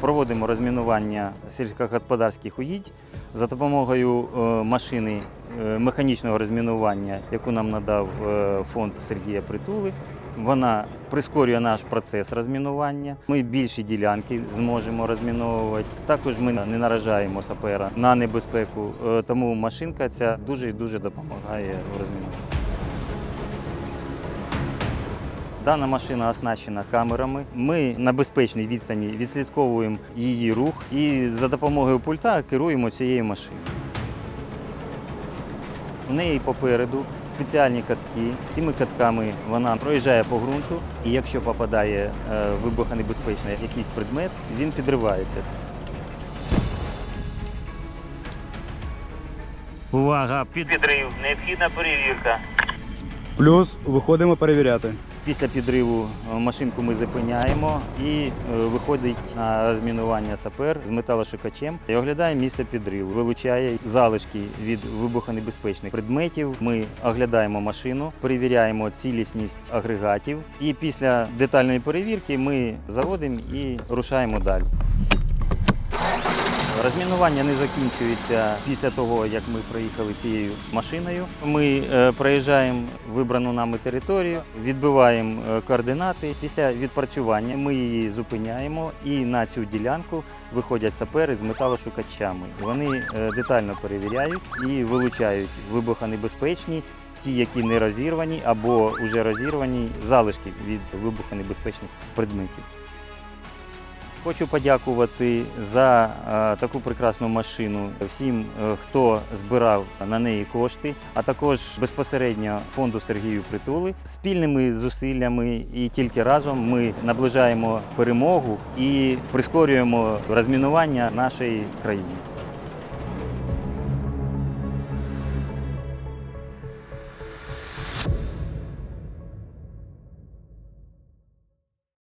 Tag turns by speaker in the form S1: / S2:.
S1: проводимо розмінування сільськогосподарських угідь за допомогою е, машини е, механічного розмінування, яку нам надав е, фонд Сергія Притули. Вона прискорює наш процес розмінування. Ми більші ділянки зможемо розміновувати. Також ми не наражаємо сапера на небезпеку, тому машинка ця дуже і дуже допомагає в розмінуванні. Дана машина оснащена камерами. Ми на безпечній відстані відслідковуємо її рух і за допомогою пульта керуємо цією машиною. У неї попереду спеціальні катки. Цими катками вона проїжджає по ґрунту, і якщо попадає е, вибухонебезпечний якийсь предмет, він підривається. Увага! Під... Підрив, необхідна перевірка.
S2: Плюс виходимо перевіряти.
S1: Після підриву е, машинку ми зупиняємо і е, виходить на розмінування сапер з металошукачем і оглядає місце підриву, вилучає залишки від вибухонебезпечних предметів. Ми оглядаємо машину, перевіряємо цілісність агрегатів. І після детальної перевірки ми заводимо і рушаємо далі. Розмінування не закінчується після того, як ми проїхали цією машиною. Ми е, проїжджаємо вибрану нами територію, відбиваємо е, координати. Після відпрацювання ми її зупиняємо і на цю ділянку виходять сапери з металошукачами. Вони е, детально перевіряють і вилучають вибухонебезпечні. Ті, які не розірвані або вже розірвані залишки від вибухонебезпечних предметів. Хочу подякувати за е, таку прекрасну машину всім, е, хто збирав на неї кошти, а також безпосередньо фонду Сергію Притули. Спільними зусиллями і тільки разом ми наближаємо перемогу і прискорюємо розмінування нашої країни.